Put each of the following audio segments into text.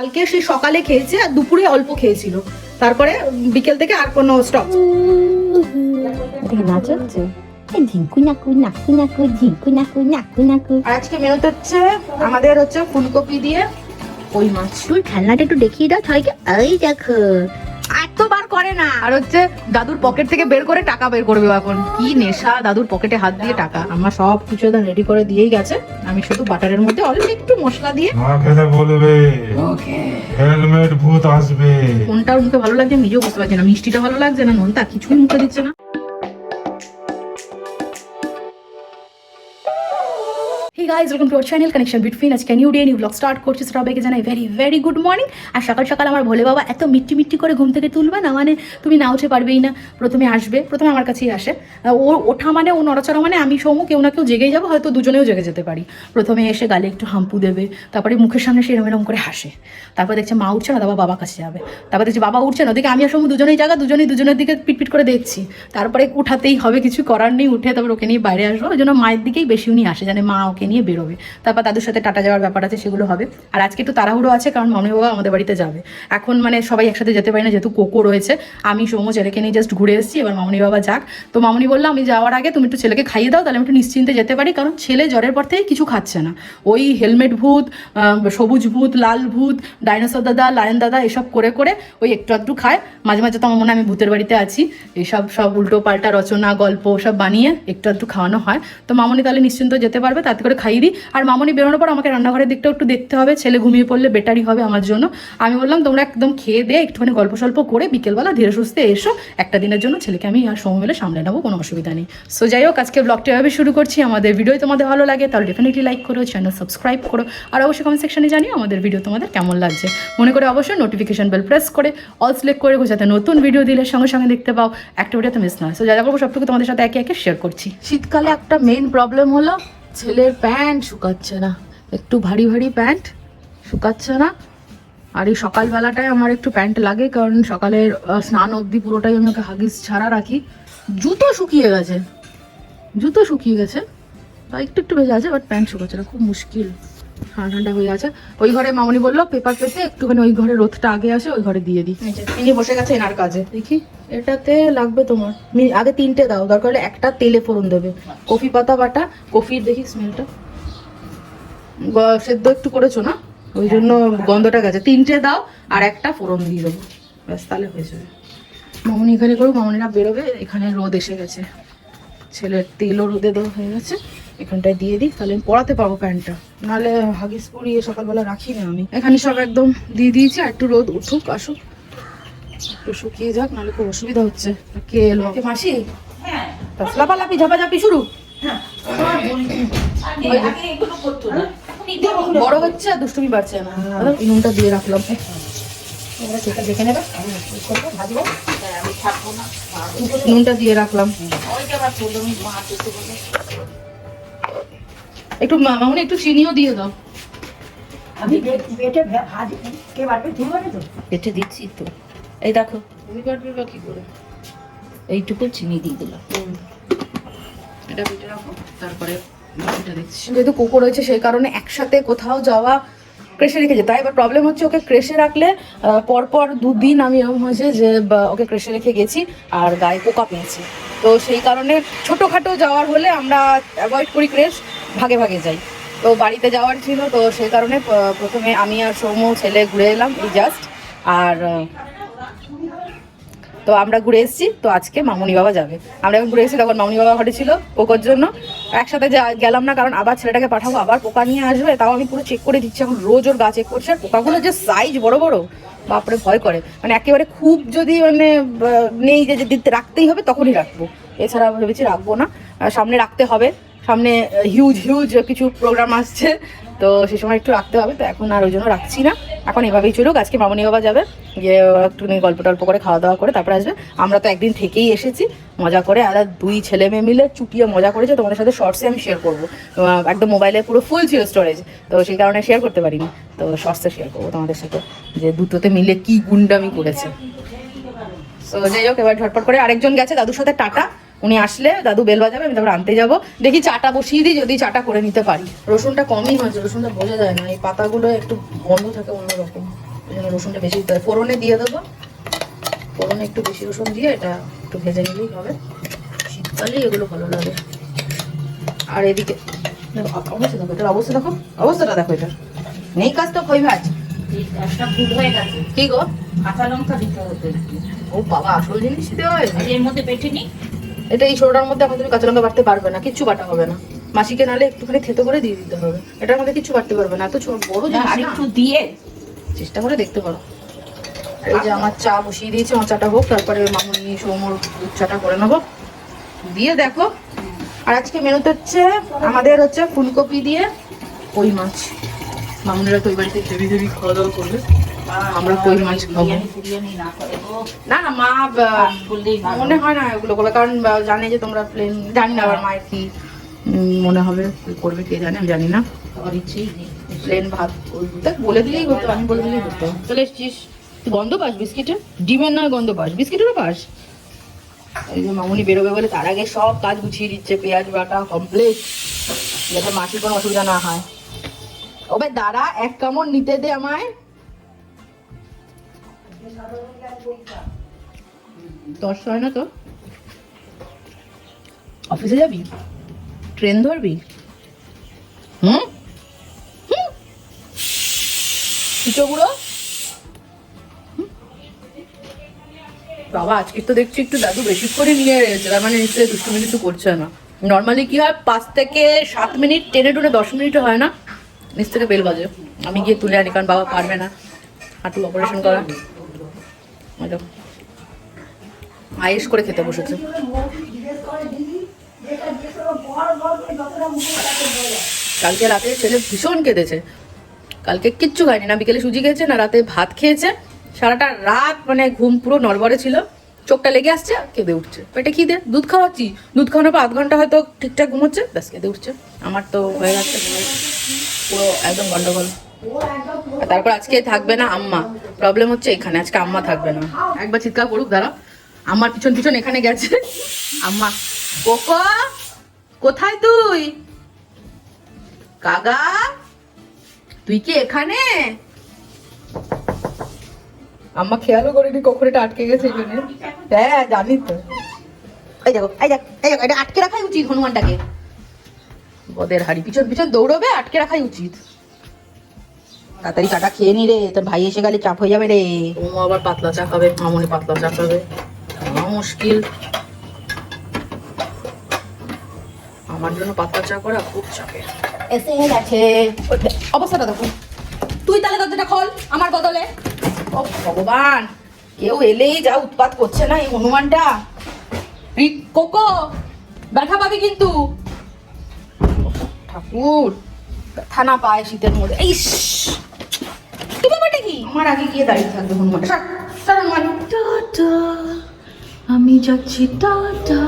কালকে সে সকালে খেয়েছে আর দুপুরে অল্প খেয়েছিল। তারপরে বিকেল থেকে আর কোনো স্টক আমাদের হচ্ছে ফুলকপি দিয়ে ওই মাছ। তুই খেলনাটা একটু দেখিয়ে দাও, সবাইকে। এই দেখো এতবার করে না। আর হচ্ছে দাদুর পকেট থেকে বের করে টাকা বের করবে এখন। কি নেশা দাদুর পকেটে হাত দিয়ে টাকা। আমার সব কিছু একদম রেডি করে দিয়েই গেছে। আমি শুধু বাটারের মধ্যে অল্প একটু মশলা দিয়ে মা খেতে বলবে। হেলমেট ভূত আসবে। কোনটার মুখে ভালো লাগছে নিজেও বুঝতে পারছি না। মিষ্টিটা ভালো লাগছে না নোনতা কিছুই মুখে দিচ্ছে না। Hey guys welcome to our channel connection between আজকে new day new blog start করছি। সবাইকে জানাই ভেরি ভেরি গুড মর্নিং আর সকাল সকাল আমার ভোলে বাবা এত মিট্টি মিট্টি করে ঘুম থেকে তুলবে না মানে তুমি না উঠে পারবেই না। প্রথমে আসবে, প্রথমে আমার কাছেই আসে। ও ওঠা মানে ও নড়াচড়া মানে আমি সৌম কেউ না কেউ জেগেই যাব, হয়তো দুজনেও জেগে যেতে পারি। প্রথমে এসে গালে একটু হাম্পু দেবে, তারপরে মুখের সামনে সে এরম এরম করে হাসে। তারপর দেখছে মা উঠছে না, তারপর বাবা কাছে যাবে। তারপর দেখছে বাবা উঠছে না, ওদিকে আমি আর সৌম দুজনেই জায়গা দুজনেই দুজনের দিকে পিটপিট করে দেখছি। তারপরে উঠাতেই হবে, কিছু করার নেই, উঠে তারপর ওকে নিয়ে বাইরে আসব। ওই জন্য মায়ের দিকেই বেশি উনি আসে, জানে মা ওকে নিয়ে বেরোবে। তারপর দাদুর সাথে টাটা যাওয়ার ব্যাপার আছে, সেগুলো হবে। আর আজকে একটু তাড়াহুড়ো আছে, কারণ মামনি বাবা আমাদের বাড়িতে যাবে। এখন মানে সবাই একসাথে যেতে পারি না, যেহেতু কোকো রয়েছে। আমি সৌম ছেলেকে নিয়ে জাস্ট ঘুরে এসেছি, এবার মামনি বাবা যাক। তো মামনি বলল, আমি যাওয়ার আগে তুমি একটু ছেলেকে খাইয়ে দাও, তাহলে আমি একটু নিশ্চিন্তে যেতে পারি, কারণ ছেলে জ্বরের পর থেকে কিছু খাচ্ছে না। ওই হেলমেট ভূত সবুজ ভূত, লাল ভূত ডাইনোসর দাদা লায়ন দাদা, এসব করে করে ওই একটু একটু খায়। মাঝে মাঝে তো আমার মনে আমি ভূতের বাড়িতে আছি। এইসব সব উল্টো পাল্টা রচনা, গল্প, সব বানিয়ে একটু একটু খাওয়ানো হয়। তো মামনি তাহলে নিশ্চিন্ত যেতে পারবে, তাতে করে খাইয়ে দিই। আর মামনি বেরোনোর পর আমাকে রান্নাঘরের দিকটাও একটু দেখতে হবে। ছেলে ঘুমিয়ে পড়লে বেটারই হবে আমার জন্য। আমি বললাম, তোমরা একদম খেয়ে দিয়ে একটুখানি গল্প সল্প করে বিকেলবেলা ধীরে সুস্থে এসো। একটা দিনের জন্য ছেলেকে আমি আর সময় মিলে সামলে নেব, কোনো অসুবিধা নেই। সো যাই হোক, আজকে ব্লগটা এভাবে শুরু করছি। আমাদের ভিডিও তোমাদের ভালো লাগে, তাহলে ডেফিনেটলি লাইক করো চ্যানেল সাবস্ক্রাইব করো। আর অবশ্যই কমেন্ট সেকশনে জানিও আমাদের ভিডিও তোমাদের কেমন লাগছে। মনে করে অবশ্যই নোটিফিকেশন বেল প্রেস করে অল সিলেক্ট করে যাতে নতুন ভিডিও দিলে সঙ্গে সঙ্গে দেখতে পাও। একটা ভিডিও তো মিস নয় সো যা যা করব সবটুকু তোমাদের সাথে একে একে শেয়ার করছি। শীতকালে একটা মেইন প্রবলেম হলো ছেলের প্যান্ট শুকাচ্ছে না। একটু ভারী ভারী প্যান্ট শুকাচ্ছে না। আর এই সকালবেলাটায় আমার একটু প্যান্ট লাগে, কারণ সকালের স্নান অবধি পুরোটাই আমি ওকে হাগিস ছাড়া রাখি। জুতো শুকিয়ে গেছে। জুতো শুকিয়ে গেছে। বা একটু একটু বেজে আছে বাট প্যান্ট শুকাচ্ছে না, খুব মুশকিল। ঠান্ডা ঠান্ডা হয়ে আছে ওই ঘরে মামনি বলল পেপার পেতে একটুখানি ওই ঘরে রোদটা আগে আসে ওই ঘরে দিয়ে দিই তিনি বসে গেছে এনার কাজে। দেখি এটাতে লাগবে তোমার। আগে তিনটে দাও দরকার হলে একটা তেলে ফোড়ন দেবে। কফি পাতা বাটা কফির দেখি স্মেলটা সেদ্ধ একটু করেছ না? ওই জন্য গন্ধটা গেছে। তিনটে দাও আর একটা ফোড়ন দিয়ে দেবো। ব্যাস তাহলে হয়ে যাবে। মামনি এখানে করুক মামনিরা বেরোবে এখানে রোদ এসে গেছে। ছেলের তেলও রোদে দেওয়া হয়ে গেছে। এখানটায় দিয়ে দিই তাহলে আমি পরাতে পারব প্যান্টটা নাহলে হাগিস পরিয়ে সকালবেলা রাখি না আমি। এখানে সব একদম দিয়ে দিয়েছি আর একটু রোদ উঠুক আসুক। একটু শুকিয়ে যাক নাহলে খুব অসুবিধা হচ্ছে। কে এলো? কে মাসি? লাপালাপি ঝাপাঝাপি শুরু। বড় হচ্ছে আর দুষ্টুমি বাড়ছে না। নুনটা দিয়ে রাখলাম। নুনটা দিয়ে রাখলাম। একটু মামনি একটু চিনিও দিয়ে দাও। আমি পেটে দিচ্ছি তো। এই দেখো। তুমি কাটবে বা কি করে? এইটুকু চিনি দিয়ে দিলাম। এটা বেটে রাখো তারপরে যেহেতু কোকো রয়েছে সেই কারণে একসাথে কোথাও যাওয়া ক্রেশে রেখে যেতে হয়। এবার প্রবলেম হচ্ছে ওকে ক্রেশে রাখলে পরপর দুদিন আমি এরকম হয়েছে যে বা, ওকে ক্রেশে রেখে গেছি আর গায়ে পোকা পেয়েছি। তো সেই কারণে ছোটোখাটো যাওয়ার হলে আমরা অ্যাভয়েড করি ক্রেশ। ভাগে ভাগে যাই। তো বাড়িতে যাওয়ার ছিল, তো সেই কারণে প্রথমে আমি আর সৌম্য ছেলে ঘুরে এলাম, এই জাস্ট আর তো আমরা ঘুরে এসেছি, তো আজকে মামুনি বাবা যাবে। আমরা যখন ঘুরে এসেছি, তখন মামুনি বাবা ঘরে ছিল, পোকোর জন্য। একসাথে গেলাম না, কারণ আবার ছেলেটাকে পাঠাবো, আবার পোকা নিয়ে আসবে, তাও আমি পুরো চেক করে দিচ্ছি, এখন রোজ ওর গা চেক করছে, আর পোকাগুলো যে সাইজ বড় বড়, বাপরে ভয় করে। মানে একেবারে খুব যদি মানে নেই যে দিতে রাখতেই হবে, তখনই রাখব। এছাড়া ভেবেছি রাখব না সামনে রাখতে হবে। সামনে হিউজ হিউজ কিছু প্রোগ্রাম আসছে। তো সে সময় একটু রাখতে হবে, তো এখন আর ওই জন্য রাখছি না। এখন এভাবেই চলুক, আজকে মামনি বাবা যাবে, গিয়ে একটুখানি গল্প টল্প করে খাওয়া দাওয়া করে, তারপরে আসবে। আমরা তো একদিন থেকেই এসেছি, মজা করে আর দুই ছেলে মেয়ে মিলে চুটিয়ে মজা করেছে, তোমাদের সাথে শর্টসে আমি শেয়ার করব। একদম মোবাইলে পুরো ফুল ছিল স্টোরেজ তো সেই কারণে শেয়ার করতে পারিনি। তো শর্টসে শেয়ার করব তোমাদের সাথে, যে দুটোতে মিলে কি গুন্ডামি করেছে। তো যাই হোক, এবার ঝটপট করে আরেকজন গেছে, দাদুর সাথে টাটা। উনি আসলে দাদু বেল বাজাবে আমি তারপর আনতে যাব। দেখি চাটা বসিয়ে দিই যদি চাটা করে নিতে পারি। রসুনটা কমই হয়েছে রসুনটা বোঝা যায় না। এই পাতাগুলো একটু বন্ধ থাকে অন্যরকম। ওই জন্য রসুনটা বেশি দিতে হয় ফোড়নে দিয়ে দেবো। ফোড়নে একটু বেশি রসুন দিয়ে এটা একটু ভেজে নিলেই হবে। শীতকালে এগুলো ভালো লাগে। আর এদিকে অবস্থা দেখো এটার অবস্থা দেখো। অবস্থাটা দেখো এটা নেই কাজ তো খই ভাজ। হয়ে কি গো? কাঁচা লঙ্কা দিতে হতো ও বাবা আসল জিনিস দেওয়া হয়েছে। আর এর মধ্যে পেটে নি এটা এই ছোটার মধ্যে এখন তুমি কাঁচা লঙ্কা বাটতে পারবে না কিচ্ছু বাটা হবে না। মাসিকে নালে একটুখানি থেতো করে দিয়ে দিতে হবে। এটার মধ্যে কিছু বাটতে পারবে না এত বড় আর একটু দিয়ে। চেষ্টা করে দেখতে পারো। এই যে আমার চা বসিয়ে দিয়েছি আমার চাটা হোক তারপরে মামুনি সৌমর দুধ চাটা করে নেব। দিয়ে দেখো। আর আজকে মেনুতে হচ্ছে আমাদের হচ্ছে ফুলকপি দিয়ে কই মাছ? মামুনিরা তো ওই বাড়িতে হেভি হেভি খাওয়া দাওয়া করবে। আমরা কই মাছ খাব? না না মা। মনে হয় না এগুলো করবে কারণ জানে যে তোমরা প্লেন জানি না আবার মায়ের কি মনে হবে করবে কে জানে আমি জানি না। প্লেন ভাত বলে দিলেই হতো আমি বলে দিলেই হতো। চলে এসছিস। গন্ধ পাস বিস্কিটের? ডিমের নয় গন্ধ পাস বিস্কিটেরও পাস? এই যে মামুনি বেরোবে বলে তার আগে সব কাজ গুছিয়ে দিচ্ছে পেঁয়াজ বাটা কমপ্লিট যাতে মাসির কোনো অসুবিধা না হয়। ওবে দাঁড়া এক কামড় নিতে দে আমায়। দশ হয় না তো? অফিসে যাবি? ট্রেন ধরবি? হুম? গুঁড়ো বাবা আজকে তো দেখছি একটু দাদু বেশি করে নিয়ে এসেছে তার মানে নিশ্চয়ই দুষ্টুমি কিছু করছে না। নর্মালি কি হয় পাঁচ থেকে সাত মিনিট টেনে টুনে দশ মিনিট হয় না? নিচ থেকে বেল বাজে। আমি গিয়ে তুলে আনি কারণ বাবা পারবে না। হাঁটু অপারেশন করা। আয়েস করে খেতে বসেছে। কালকে রাতে ছেলে ভীষণ কেঁদেছে। কালকে কিচ্ছু খায়নি না, বিকেলে সুজি খেয়েছে না রাতে ভাত খেয়েছে। সারাটা রাত মানে ঘুম পুরো নড়বড়ে ছিল। চোখটা লেগে আসছে কেঁদে উঠছে। পেটে খিদে, দুধ খাওয়াচ্ছি। দুধ খাওয়ানোর পর আধ ঘণ্টা হয়তো ঠিকঠাক ঘুমোচ্ছে, ব্যাস কেঁদে উঠছে। আমার তো হয়ে গেছে। পুরো একদম গন্ডগোল। তারপর আজকে থাকবে না আম্মা। প্রবলেম হচ্ছে এখানে, আজকে আম্মা থাকবে না। একবার চিৎকার করুক, দাঁড়া। আমার পিছন পিছন এখানে গেছে। আম্মা, কোকো, কোথায় তুই? কাগা তুই কি এখানে? আম্মা খেয়ালও করিনি কখন এটা আটকে গেছে এখানে। হ্যাঁ জানি তো। এই দেখো, এই দেখ, এই দেখো, এটা আটকে রাখাই উচিত হনুমানটাকে। বদের হাড়ি, পিছন পিছন দৌড়বে, আটকে রাখাই উচিত। তাড়াতাড়ি কাটা খেয়ে নি রে তোর ভাই এসে গেলে চাপ হয়ে যাবে রে। ও আবার পাতলা চা খাবে মামনি পাতলা চা খাবে। মুশকিল। আমার জন্য পাতলা চা করা খুব চাপের। এসে গেছে। অবস্থাটা দেখো। তুই তাহলে দরজাটা খোল আমার বদলে। ও ভগবান। কেউ এলেই যা উৎপাত করছে না এই হনুমানটা। কোকো ব্যথা পাবি কিন্তু। ঠাকুর। থানা পায় শীতের মধ্যে। কি আমার আগে গিয়ে দাঁড়িয়ে থাকবে হনুমান হনুমান। টাটা আমি যাচ্ছি টাটা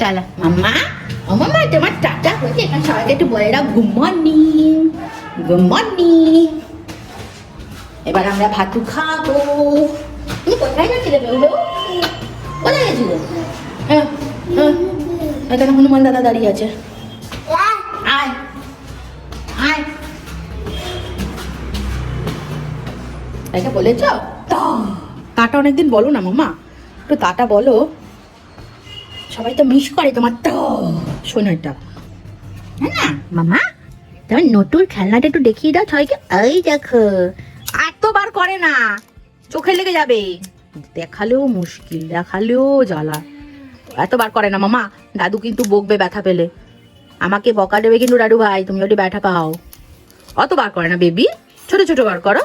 চলো। মাম্মা ও মাম্মা তোমার টাটা হয়েছে। এখানে সবাইকে একটু বলে গুড মর্নিং। Good morning. এবার আমরা ভাতু খাব। তুমি কোথায় গেছিলে বেউলো কোথায় গেছিলে? হ্যাঁ হ্যাঁ। এখানে হনুমান দাদা দাঁড়িয়ে আছে। এটা বলেছ? তাটা অনেকদিন বলো না, মামা। একটু তাটা বলো। সবাই তো মিস করে তোমার তো। শোনো এটা। হ্যাঁ মামা? তোমার নতুন খেলনাটা একটু দেখিয়ে দাও সবাইকে। এই দেখো, এতবার করে না। চোখে লেগে যাবে। দেখালেও মুশকিল, দেখালেও জ্বালা। এতবার করে না, মামা। দাদু কিন্তু বকবে ব্যথা পেলে। আমাকে বকা দেবে কিন্তু দাদু ভাই, তুমি যদি ব্যথা পাও। অত বার করে না, বেবি। ছোট ছোট বার করো।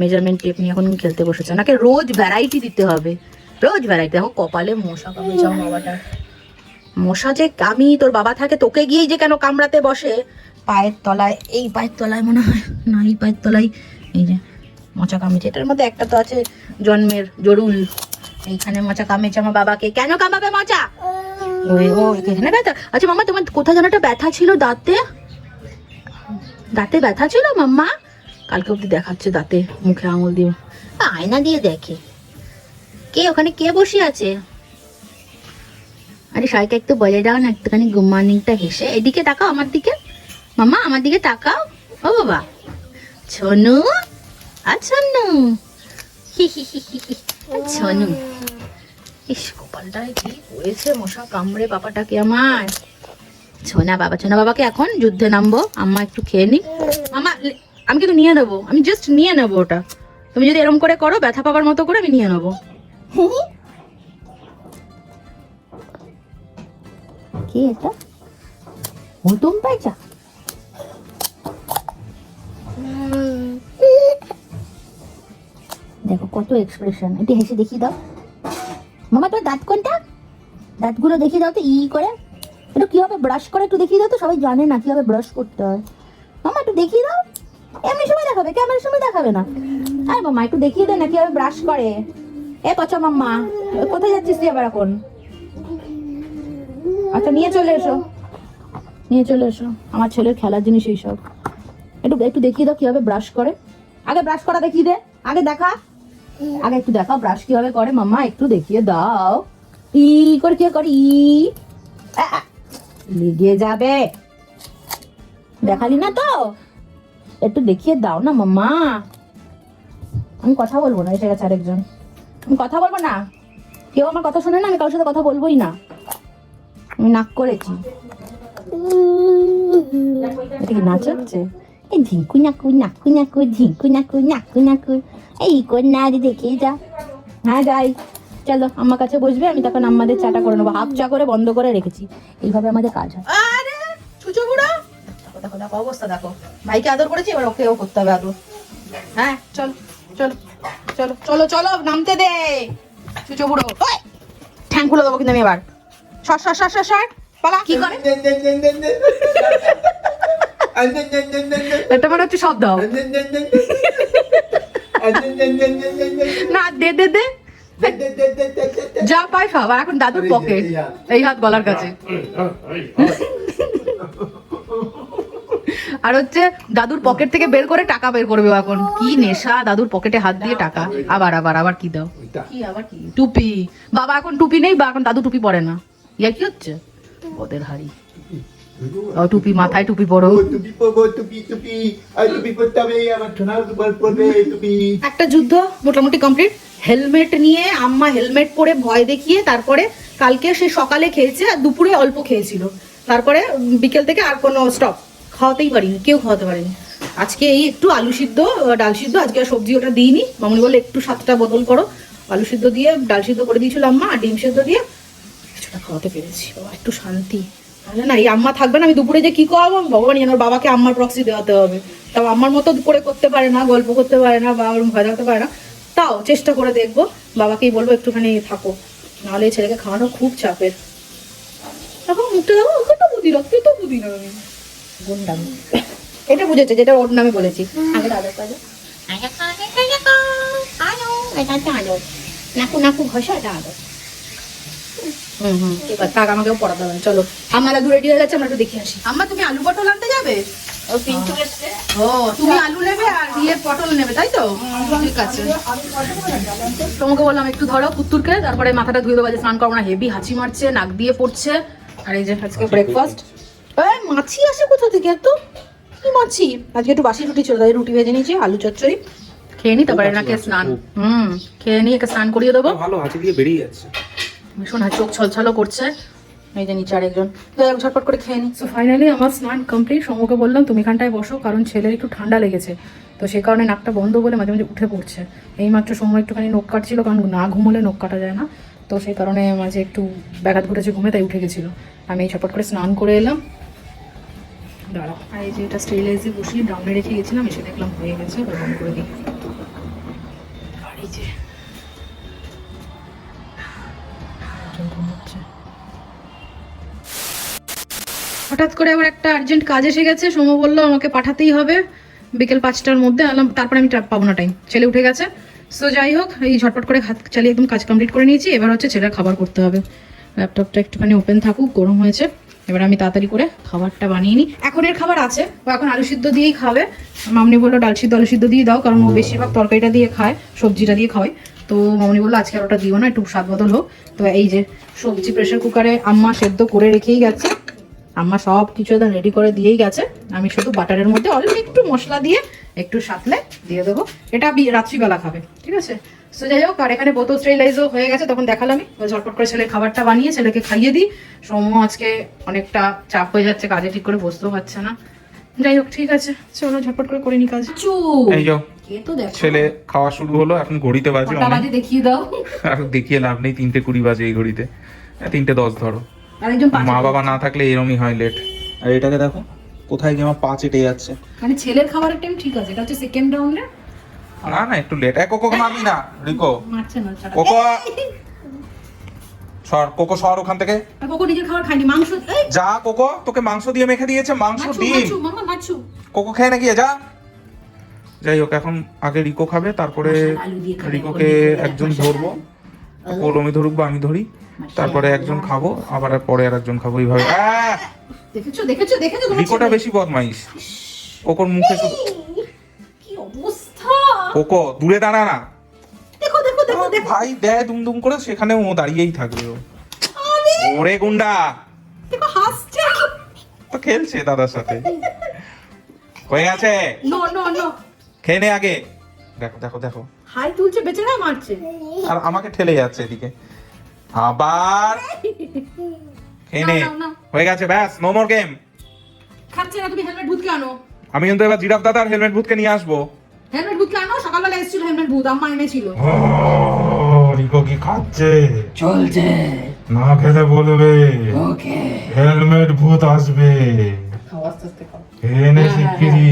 মেজারমেন্ট টেপ নিয়ে এখন খেলতে বসেছে। ওনাকে রোজ ভ্যারাইটি দিতে হবে। রোজ ভ্যারাইটি দেখো, কপালে মশা কামড়েছে বাবাটা মশা যে আমি, তোর বাবা থাকে, তোকে গিয়েই যে কেন কামড়াতে বসে? পায়ের তলায়, এই পায়ের তলায় মনে হয়, না, এই পায়ের তলায়, এই যে মোচা কামড়েছে। এটার মধ্যে একটা তো আছে জন্মের জরুল। এইখানে মোচা কামড়েছে আমার বাবাকে। কেন কামাবে মোচা? ওই ও এখানে ব্যথা। আচ্ছা মামা, তোমার কোথায় যেন একটা ব্যথা ছিল দাঁতে? দাঁতে ব্যথা ছিল, মাম্মা? কালকে অব্দি দেখাচ্ছে দাঁতে, মুখে আঙুল দিয়ে। আয়না দিয়ে দেখে। কে ওখানে কে বসে আছে? আরে সবাইকে একটু বলে দাও না, একটুখানি গুড মর্নিংটা হেসে। এদিকে তাকাও আমার দিকে। মামা, আমার দিকে তাকাও। ও বাবা। ছনু? আর ছনু। ছনু। ইস, কপালটায় কি হয়েছে, মশা কামড়ে বাবাটাকে আমার। ছোনা বাবা, ছোনা বাবাকে এখন যুদ্ধে নামবো। আম্মা একটু খেয়ে নি আমা আমি কিন্তু নিয়ে নেব। আমি জাস্ট নিয়ে নেব ওটা। তুমি যদি এরম করে করো, ব্যথা পাবার মতো করে আমি নিয়ে নেব। কি এটা? হুতুম পাইছা দেখো কত এক্সপ্রেশন একটু হেসে দেখিয়ে দাও। মামা তোর দাঁত কোনটা? দাঁতগুলো দেখিয়ে দাও তো, ই করে। একটু কীভাবে ব্রাশ করে একটু দেখিয়ে দাও তো, সবাই জানে না কীভাবে ব্রাশ করতে হয়। মামা, একটু দেখিয়ে দাও। এমনি সময় দেখাবে ক্যামেরার সময় দেখাবে না? আরে মামা, একটু দেখিয়ে দে না, কীভাবে ব্রাশ করে? এ পচা মাম্মা, কোথায় যাচ্ছিস তুই আবার এখন? আচ্ছা নিয়ে চলে এসো। নিয়ে চলে এসো। আমার ছেলের খেলার জিনিস এইসব। একটু একটু দেখিয়ে দাও কীভাবে ব্রাশ করে। আগে ব্রাশ করা দেখিয়ে দে। আগে দেখা। আগে একটু দেখাও ব্রাশ কীভাবে করে। মাম্মা, একটু দেখিয়ে দাও। ই করে কি করে? ই। লেগে যাবে। দেখালি না তো? একটু দেখিয়ে দাও না, মাম্মা। আমি কথা বলব না, এসে গেছে আরেকজন। আমি কথা বলব না। কেউ আমার কথা শোনে না, আমি কারোর সাথে কথা বলবোই না। আমি নাক করেছি। এটা নাচ হচ্ছে? এই ঝিঙ্কু নাকু নাকু নাকু ঝিঙ্কু নাকু নাকু নাকু। এই কোন নাচ দেখে যা। হ্যাঁ যাই চলো আমার কাছে বসবে, আমি তখন আমাদের চাটা করে নেব। হাফ চা করে বন্ধ করে রেখেছি। এইভাবে আমাদের কাজ হয়। দেখো দেখো অবস্থা দেখো ভাইকে আদর করেছি এবার ওকেও করতে হবে আদর হ্যাঁ চল চলো চলো চলো চলো নামতে দে চুচো বুড়ো! ঠ্যাং খুলে দেবো কিন্তু আমি এবার সর সর সর সর সর পালা কি করে এটা মনে হচ্ছে শব্দ না দে দে দে যা পাই খাবার এখন দাদুর পকেট এই হাত গলার কাছে আর হচ্ছে দাদুর পকেট থেকে বের করে টাকা বের করবে এখন। কি নেশা দাদুর পকেটে হাত দিয়ে টাকা। আবার আবার আবার কি দাও? কি আবার কি? টুপি। বাবা এখন টুপি নেই বা এখন দাদু টুপি পরে না। ইয়া কি হচ্ছে? ওদের হাড়ি। ও টুপি মাথায় টুপি পরো। টুপি পরবো টুপি টুপি। আর টুপি পরতে হবে আমার ঠোনার উপর পড়বে টুপি। একটা যুদ্ধ মোটামুটি কমপ্লিট হেলমেট নিয়ে আম্মা হেলমেট পরে ভয় দেখিয়ে তারপরে কালকে সে সকালে খেয়েছে আর দুপুরে অল্প খেয়েছিল তারপরে বিকেল থেকে আর কোনো স্টপ খাওয়াতেই পারিনি, কেউ খাওয়াতে পারিনি। আজকে এই একটু আলু সিদ্ধ ডাল সিদ্ধ, আজকে আর সবজি ওটা দিইনি। মামনি বলে একটু সাতটা বদল করো। আলু সিদ্ধ দিয়ে, ডাল সিদ্ধ করে দিয়েছিল আম্মা, আর ডিম সিদ্ধ দিয়ে কিছুটা খাওয়াতে পেরেছি। বাবা, একটু শান্তি। তাহলে না, এই আম্মা থাকবে না, আমি দুপুরে যে কি খাওয়াবো? ভগবান জানে ওর বাবাকে আম্মার প্রক্সি দেওয়াতে হবে। তাও আম্মার মতো করে করতে পারে না, গল্প করতে পারে না, বা ওরকম ভয় থাকতে পারে না। তাও চেষ্টা করে দেখব, বাবাকেই বলব, একটুখানি থাকো। নাহলে এই ছেলেকে খাওয়ানো খুব চাপের। এখন মুখটা দেখো, ওখানটা বুদ্ধি রাখতে তো বুদ্ধি না। আমি গুন্ডাম। এটা বুঝেছে যেটা ওর নামে বলেছি। আগে দাদা কাজে নাকু নাকু ঘষা এটা আদর হুম হুম ঠিক আছে থাক আমাকেও পড়াতে হবে। চলো আমার আলু রেডি আমরা একটু দেখে আসি। আম্মা তুমি আলু পটল আনতে যাবে? ও পিন্টু এসছে। ও তুমি আলু নেবে আর পটল নেবে তাই তো? ঠিক আছে। তোমাকে বললাম একটু ধরো কুত্তুরকে তারপরে মাথাটা ধুয়ে দেবো যে স্নান করব না। হেভি হাঁচি মারছে নাক দিয়ে পড়ছে। আর এই যে আজকে ব্রেকফাস্ট মাছি আসে কোথা থেকে এত? কি মাছি? আজকে একটু বাসি রুটি ছিল তাই রুটি ভেজে নিয়েছি আলু চচ্চড়ি। খেয়ে নি তারপরে নাকি স্নান? হুম খেয়ে নিয়ে একে স্নান করিয়ে দেবো। ভালো হাঁচি দিয়ে বেরিয়ে যাচ্ছে। ভীষণ আর চোখ ছলছলও করছে। এই যে নিচে আরেকজন। তো ঝটপট করে খেয়ে নিই ফাইনালি আমার স্নান কমপ্লিট সমুখে বললাম তুমি এখানটায় বসো কারণ ছেলের একটু ঠান্ডা লেগেছে। তো সে কারণে নাকটা বন্ধ বলে মাঝে মাঝে উঠে পড়ছে। এই মাত্র সময় একটুখানি নখ কাটছিল কারণ না ঘুমোলে নখ কাটা যায় না। তো সেই কারণে মাঝে একটু ব্যাঘাত ঘটেছে ঘুমে তাই উঠে গেছিল। আমি এই ঝটপট করে স্নান করে এলাম। হঠাৎ করে আবার একটা আর্জেন্ট কাজ এসে গেছে, সোম বলল আমাকে পাঠাতেই হবে। বিকেল পাঁচটার মধ্যে আলাম, তারপরে আমি পাবো না টাইম ছেলে উঠে গেছে। সো যাই হোক, এই ঝটপট করে হাত চালিয়ে একদম কাজ কমপ্লিট করে নিয়েছি। এবার হচ্ছে ছেলের খাবার করতে হবে। ল্যাপটপটা একটুখানি ওপেন থাকুক, গরম হয়েছে। এবার আমি তাড়াতাড়ি করে খাবারটা বানিয়ে নিই। এখন এর খাবার আছে ও এখন আলু সিদ্ধ দিয়েই খাবে। মামনি বলল ডাল সিদ্ধ আলু সিদ্ধ দিয়ে দাও কারণ ও বেশিরভাগ তরকারিটা দিয়ে খায় সবজিটা দিয়ে খাওয়াই তো মামনি বলল আজকে আর ওটা দিও না একটু স্বাদ বদল হোক। তো এই যে সবজি প্রেশার কুকারে আম্মা সেদ্ধ করে রেখেই গেছে। আম্মা সব কিছু একদম রেডি করে দিয়েই গেছে। আমি শুধু বাটারের মধ্যে অল্প একটু মশলা দিয়ে একটু সাতলে দিয়ে দেবো। এটা রাত্রিবেলা খাবে ঠিক আছে? তো যাই হোক আর এখানে বোতল স্টেরিলাইজও হয়ে গেছে তখন দেখালামই ওই ঝটপট করে ছেলে খাবারটা বানিয়ে ছেলেকে খাইয়ে দিই। সৌম্য আজকে অনেকটা চাপ হয়ে যাচ্ছে কাজে ঠিক করে বসতেও পারছে না। যাই হোক ঠিক আছে। চলো ঝটপট করে করে নি কাজ এই যাও। কে তো দেখো? ছেলে খাওয়া শুরু হলো এখন ঘড়িতে বাজে বাজে দেখিয়ে দাও। আর দেখিয়ে লাভ নেই তিনটে কুড়ি বাজে এই ঘড়িতে। তিনটে দশ ধরো। মা বাবা না থাকলে এরমই হয় লেট আর এটাকে দেখো কোথায় গিয়ে আমার পা চেটে যাচ্ছে। মানে ছেলের খাবারের টাইম ঠিক আছে এটা হচ্ছে সেকেন্ড রাউন্ডে না না একটু লেট কোকো মারবি না রিকো। কোকো সর কোকো সর ওখান থেকে। কোকো নিজের খাবার খায়নি মাংস যা কোকো তোকে মাংস দিয়ে মেখে দিয়েছে মাংস ডিম। কোকো খেয়ে না গিয়ে যা। যাই হোক এখন আগে রিকো খাবে তারপরে রিকোকে একজন। ধরবো। ওরমি ধরুক বা আমি ধরি তারপরে একজন খাব আবার পরে আর একজন খাব এইভাবে! দেখেছ দেখেছ দেখেছ রিকোটা বেশি বদমাইশ। কোকোর মুখে কোকো দূরে দাঁড়া না। দেখো দেখো দেখো দেখো। ভাই দেয় দুম দুম করে সেখানে ও দাঁড়িয়েই থাকবে ও। ওরে গুন্ডা। দেখো হাসছে। তো খেলছে দাদার সাথে। হয়ে গেছে? No no no. খেয়ে নে আগে। দেখো দেখো দেখো। হাই তুলছে বেচারা মারছে। আর আমাকে ঠেলে যাচ্ছে এদিকে। আবার খেয়ে নে। হয়ে গেছে ব্যাস নো মোর গেম খাচ্ছে না তুমি হেলমেট ভূতকে আনো। আমি কিন্তু এবার জিরাফ দাদার হেলমেট বুথকে নিয়ে আসব। ভূতকে ভূত ও রিকো কি খাচ্ছে চলছে। না খেলে বলবে। ওকে। হেলমেট ভূত আসবে। আস্তে আস্তে এনে শিগগিরি।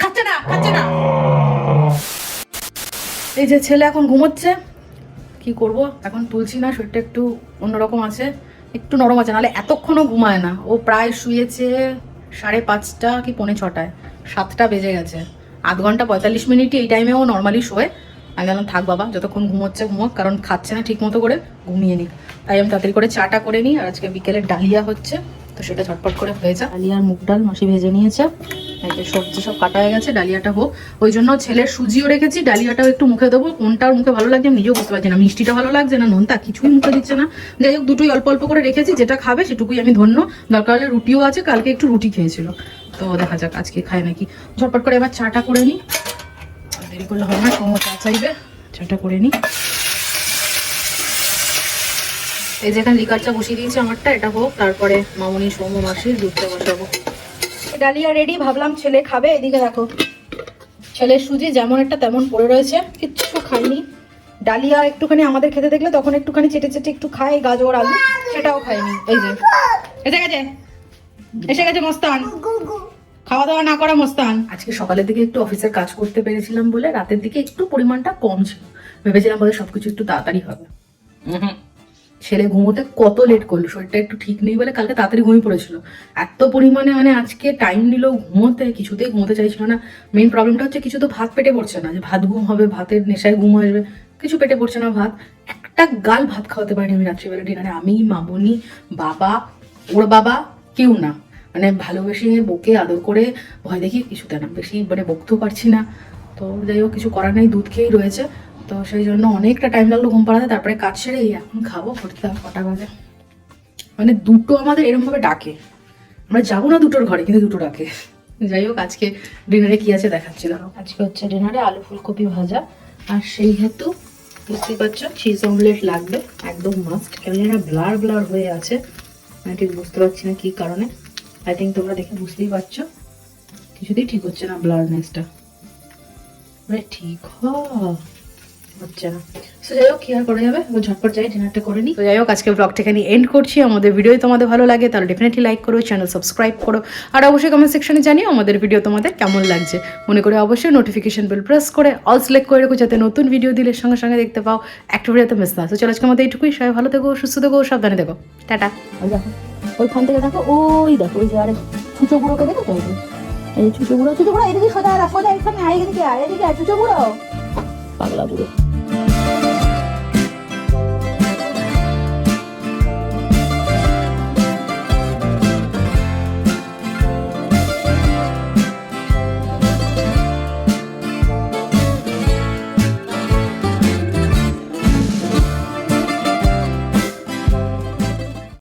খাচ্ছে না খাচ্ছে না। এই যে ছেলে এখন ঘুমোচ্ছে কি করব? এখন তুলছি না শরীরটা একটু অন্যরকম আছে। একটু নরম আছে নাহলে এতক্ষণও ঘুমায় না। ও প্রায় শুয়েছে সাড়ে পাঁচটা কি পৌনে ছটায়। সাতটা বেজে গেছে। আধ ঘণ্টা পঁয়তাল্লিশ মিনিটই এই টাইমে ও নর্মালি শোয়। আমি বললাম, থাক বাবা, যতক্ষণ ঘুমোচ্ছে ঘুমোক, কারণ খাচ্ছে না ঠিক মতো করে, ঘুমিয়ে নিক। তাই আমি তাড়াতাড়ি করে চাটা করে নিই, আর আজকে বিকেলে ডালিয়া হচ্ছে, তো সেটা ঝটপট করে হয়ে যায় ডালিয়ার মুগ ডাল মাসি ভেজে নিয়েছে। সবজি সব কাটা হয়ে গেছে, ডালিয়াটা হোক। ওই জন্য ছেলের সুজিও রেখেছি, ডালিয়াটাও একটু মুখে দেবো। কোনটা ওর মুখে ভালো লাগছে আমি নিজেও বুঝতে পারছি না। মিষ্টিটা ভালো লাগছে না, নোনতা কিছুই মুখে দিচ্ছে না। যাই হোক, দুটোই অল্প অল্প করে রেখেছি, যেটা খাবে সেটুকুই আমি ধন্য। দরকার হলে রুটিও আছে, কালকে একটু রুটি খেয়েছিল। তো দেখা যাক আজকে খায় নাকি। ঝটপট করে এবার চাটা করে নিই দেরি করলে হবে না সময় চা চাইবে। চাটা করে নিই এই যেখানে লিকার চা বসিয়ে দিয়েছি আমারটা, এটা হোক, তারপরে মামনি, সৌম্য মাসির দুধটা বসাবো। ডালিয়া রেডি ভাবলাম ছেলে খাবে, এদিকে দেখো। ছেলের সুজি যেমন একটা তেমন পড়ে রয়েছে, কিচ্ছু খাইনি। ডালিয়া একটুখানি আমাদের খেতে দেখলে তখন একটুখানি চেটে চেটে একটু খাই গাজর, আলু, সেটাও খাইনি। এই যে গেছে এসে গেছে মস্তান। খাওয়া দাওয়া না করা মস্তান। আজকে সকালের দিকে একটু অফিসের কাজ করতে পেরেছিলাম বলে রাতের দিকে একটু পরিমাণটা কম ছিল। ভেবেছিলাম বলে সবকিছু একটু তাড়াতাড়ি হবে। ছেলে ঘুমোতে কত লেট করল শরীরটা একটু ঠিক নেই বলে কালকে তাড়াতাড়ি ঘুমিয়ে পড়েছিল। এত পরিমাণে মানে আজকে টাইম নিল ঘুমোতে কিছুতেই ঘুমোতে চাইছিল না। মেন প্রবলেমটা হচ্ছে কিছু তো ভাত পেটে পড়ছে না যে ভাত ঘুম হবে ভাতের নেশায় ঘুম আসবে কিছু পেটে পড়ছে না ভাত। একটা গাল ভাত খাওয়াতে পারিনি আমি রাত্রিবেলা ডিনারে আমি মামনি বাবা ওর বাবা কেউ না। মানে ভালোবেসে বকে আদর করে ভয় দেখি কিছুতে না, বেশি মানে বকতেও পারছি না। তো যাই হোক, কিছু করার নেই, দুধ খেয়েই রয়েছে। তো সেই জন্য অনেকটা টাইম লাগল ঘুম পাড়াতে, তারপরে কাজ সেরে এই এখন খাব হবে কটা বাজে। মানে দুটো আমাদের এরমভাবে ডাকে। আমরা যাব না দুটোর ঘরে, কিন্তু দুটো ডাকে। যাই হোক, আজকে ডিনারে কি আছে দেখাচ্ছি দাঁড়াও আজকে হচ্ছে ডিনারে আলু ফুলকপি ভাজা, আর সেই হেতু বুঝতেই পারছ চিজ অমলেট লাগবে, একদম মাস্ট কেন ব্লার ব্লার হয়ে আছে। আমি ঠিক বুঝতে পারছি না কি কারণে। আই থিঙ্ক তোমরা দেখে বুঝতেই পারছ কিছুতেই ঠিক হচ্ছে না ব্লারনেসটা মানে ঠিক হ হচ্ছে না যাই হোক কি আর করা যাবে? ঝটপট যাই ডিনারটা করে নিই তো যাই হোক আজকে ব্লগটা এখানে এন্ড করছি। আমাদের ভিডিও তোমাদের ভালো লাগে তাহলে ডেফিনেটলি লাইক করো চ্যানেল সাবস্ক্রাইব করো। আর অবশ্যই কমেন্ট সেকশনে জানিও আমাদের ভিডিও তোমাদের কেমন লাগছে। মনে করে অবশ্যই নোটিফিকেশন বেল প্রেস করে অল সিলেক্ট করে রাখো যাতে নতুন ভিডিও দিলে সঙ্গে সঙ্গে দেখতে পাও। একটা ভিডিওতে মিস না তো চলো আজকে আমাদের এইটুকুই। সবাই ভালো থেকো সুস্থ থেকো সাবধানে দেখো টাটা। দেখো ওইখান থেকে দেখো ওই দেখো ওই যে আরে ছুচো বুড়োকে দেখো তো এই ছুচো ছুচো বুড়ো এদিকে সোজা রাখো এখানে আয় এদিকে আয় এদিকে আয় ছুচো বুড়ো। পাগলা বুড়ো।